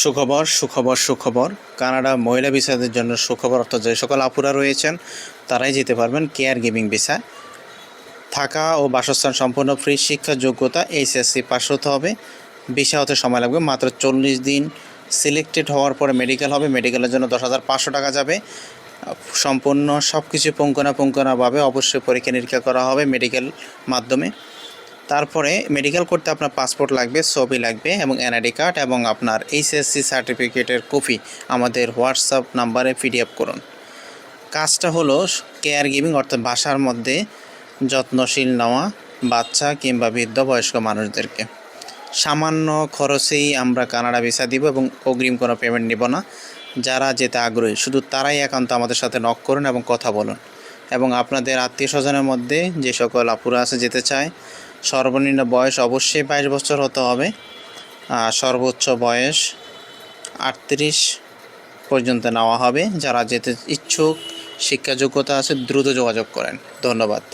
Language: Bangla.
সুখবর সুখবর সুখবর। কানাডা মহিলা ভিসাদের জন্য সুখবর, অর্থাৎ যে সকল আপুরা রয়েছেন, তারাই যেতে পারবেন কেয়ার গিভিং ভিসা। থাকা ও বাসস্থান সম্পূর্ণ ফ্রি, শিক্ষা যোগ্যতা এইচএসসি পাস হতে হবে। ভিসা হতে সময় লাগবে মাত্র চল্লিশ দিন। সিলেক্টেড হওয়ার পরে মেডিকেল হবে, মেডিকেলের জন্য দশ হাজার পাঁচশো টাকা যাবে। সম্পূর্ণ সব কিছু পুঙ্খানুপুঙ্খানুভাবে অবশ্যই পরীক্ষা নিরীক্ষা করা হবে মেডিকেল মাধ্যমে। তারপরে মেডিকেল করতে আপনার পাসপোর্ট লাগবে, ছবি লাগবে এবং এনআইডি কার্ড এবং আপনার এইচএসসি সার্টিফিকেটের কপি আমাদের হোয়াটসঅ্যাপ নাম্বারে পিডিএফ করুন। কাজটা হলো কেয়ার গিভিং অর্থাৎ বাসার মধ্যে যত্নশীল নেওয়া বাচ্চা কিংবা বৃদ্ধ বয়স্ক মানুষদেরকে। সামান্য খরচেই আমরা কানাডা ভিসা দিব এবং অগ্রিম কোনো পেমেন্ট নিব না। যারা যেতে আগ্রহী, শুধু তারাই একান্ত আমাদের সাথে নক করুন এবং কথা বলুন। এবং আপনাদের আত্মীয় স্বজনের মধ্যে যে সকল আপুরা আছে যেতে চায় সর্বনিম্ন বয়স অবশ্যই বাইশ বছর হতে হবে। আর সর্বোচ্চ বয়স আটত্রিশ পর্যন্ত নেওয়া হবে। যারা যেতে ইচ্ছুক শিক্ষা যোগ্যতা আছে, দ্রুত যোগাযোগ করেন। ধন্যবাদ।